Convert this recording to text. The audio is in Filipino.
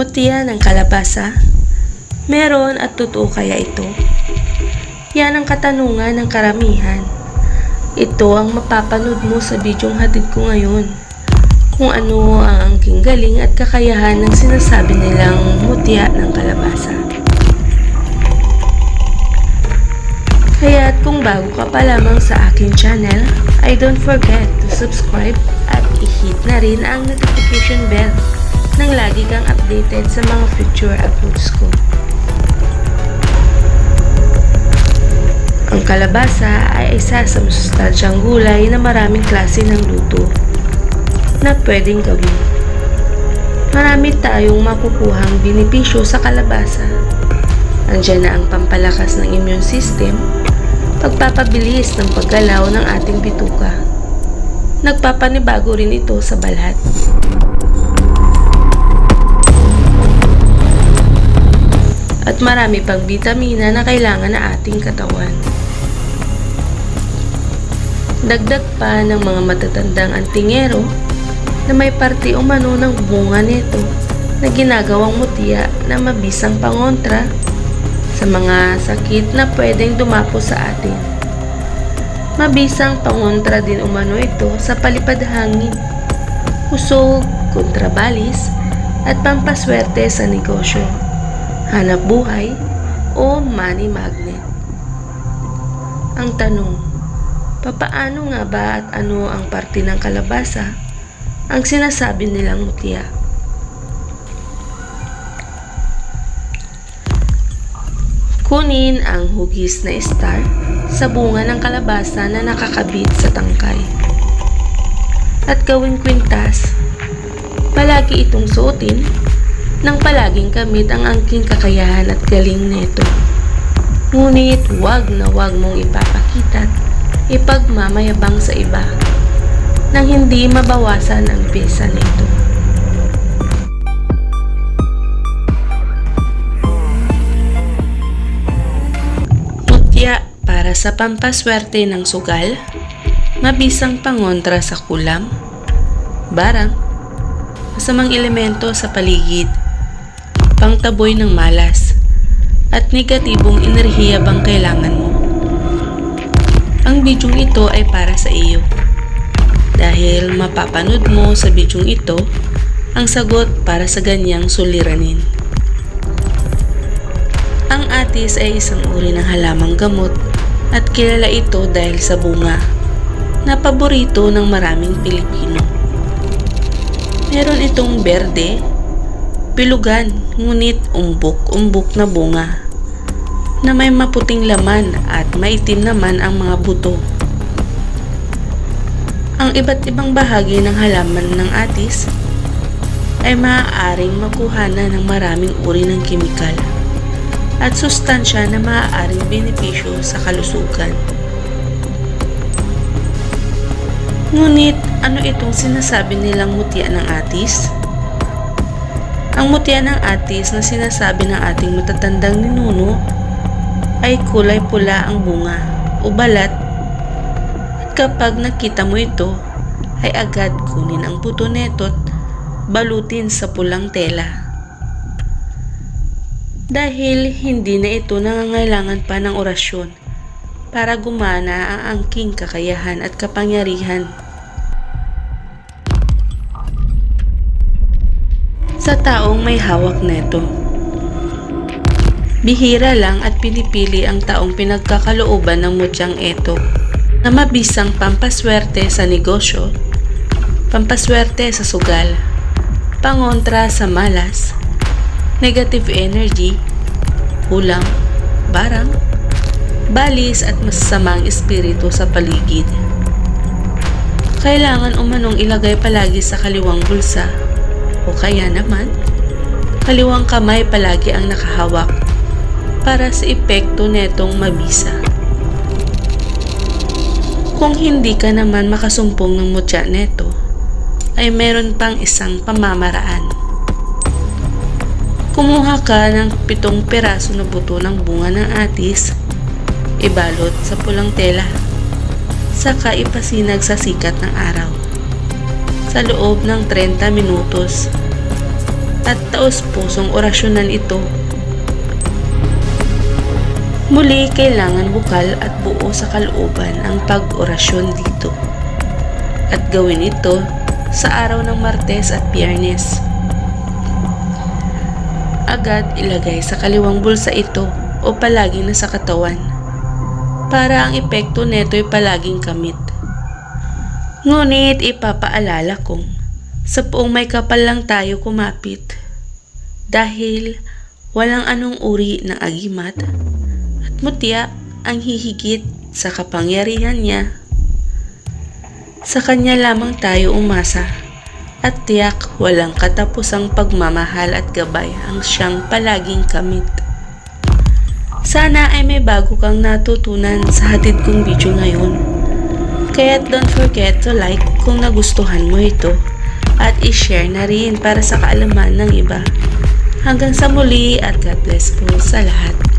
Mutya ng kalabasa? Meron at totoo kaya ito? Yan ang katanungan ng karamihan. Ito ang mapapanood mo sa bidyong hatid ko ngayon. Kung ano ang angking galing at kakayahan ng sinasabi nilang mutya ng kalabasa. Kaya't kung bago ka pa lamang sa aking channel, I don't forget to subscribe at i-hit na rin ang notification bell nang lagi kang updated sa mga future uploads ko. Ang kalabasa ay isa sa masustansyang gulay na maraming klase ng luto na pwedeng gawin. Marami tayong makukuhang benepisyo sa kalabasa. Andiyan na ang pampalakas ng immune system, pagpapabilis ng paggalaw ng ating bituka. Nagpapanibago rin ito sa balat. Marami pang bitamina na kailangan na ating katawan. Dagdag pa ng mga matatandang antingero na may parte umano ng bunga nito na ginagawang mutya na mabisang pangontra sa mga sakit na pwedeng dumapo sa atin. Mabisang pangontra din umano ito sa palipad hangin, usog, kontrabalis, at pampaswerte sa negosyo, hanap buhay, o money magnet. Ang tanong, papaano nga ba at ano ang parte ng kalabasa ang sinasabi nilang mutya? Kunin ang hugis na star sa bunga ng kalabasa na nakakabit sa tangkay. At gawing kwintas, palagi itong suotin nang palaging kamit ang angking kakayahan at galing neto. Ngunit wag na wag mong ipapakita at ipagmamayabang sa iba nang hindi mabawasan ang pesa nito. Mutya para sa pampaswerte ng sugal, mabisang pangontra sa kulam, barang, masamang elemento sa paligid, pangtaboy ng malas, at negatibong enerhiya bang kailangan mo. Ang bidyong ito ay para sa iyo. Dahil mapapanood mo sa bidyong ito ang sagot para sa ganyang suliranin. Ang atis ay isang uri ng halamang gamot at kilala ito dahil sa bunga na paborito ng maraming Pilipino. Meron itong berde, pilugan, ngunit umbok-umbok na bunga na may maputing laman at maitim naman ang mga buto. Ang iba't ibang bahagi ng halaman ng atis ay maaaring makuhana ng maraming uri ng kimikal at sustansya na maaaring benepisyo sa kalusugan. Ngunit ano itong sinasabi nilang mutya ng atis? Ang mutya ng atis na sinasabi ng ating matatandang ninuno ay kulay pula ang bunga o balat at kapag nakita mo ito ay agad kunin ang buto neto balutin sa pulang tela. Dahil hindi na ito nangangailangan pa ng orasyon para gumana ang angking kakayahan at kapangyarihan. Sa taong may hawak neto. Bihira lang at pinipili ang taong pinagkakalooban ng mutyang eto na mabisang pampaswerte sa negosyo, pampaswerte sa sugal, pangontra sa malas, negative energy, ulam, barang, balis at masasamang espiritu sa paligid. Kailangan umanong ilagay palagi sa kaliwang bulsa o kaya naman kaliwang kamay palagi ang nakahawak para sa epekto netong mabisa. Kung hindi ka naman makasumpong ng mutya neto, ay meron pang isang pamamaraan. Kumuha ka ng pitong piraso na buto ng bunga ng atis, ibalot sa pulang tela, saka ipasinag sa sikat ng araw. Sa loob ng 30 minutos, at taos pusong orasyonan ito. Muli, kailangan bukal at buo sa kalooban ang pag-orasyon dito. At gawin ito sa araw ng Martes at Biyernes. Agad ilagay sa kaliwang bulsa ito o palaging nasa katawan para ang epekto neto ay palaging kamit. Ngunit ipapaalala kong sa poong may kapal lang tayo kumapit dahil walang anong uri ng agimat at mutya ang hihigit sa kapangyarihan niya. Sa kanya lamang tayo umasa at tiyak walang katapusang pagmamahal at gabay ang siyang palaging kamit. Sana ay may bago kang natutunan sa hatid kong video ngayon. Kaya don't forget to like kung nagustuhan mo ito at i-share na rin para sa kaalaman ng iba. Hanggang sa muli at God bless po sa lahat.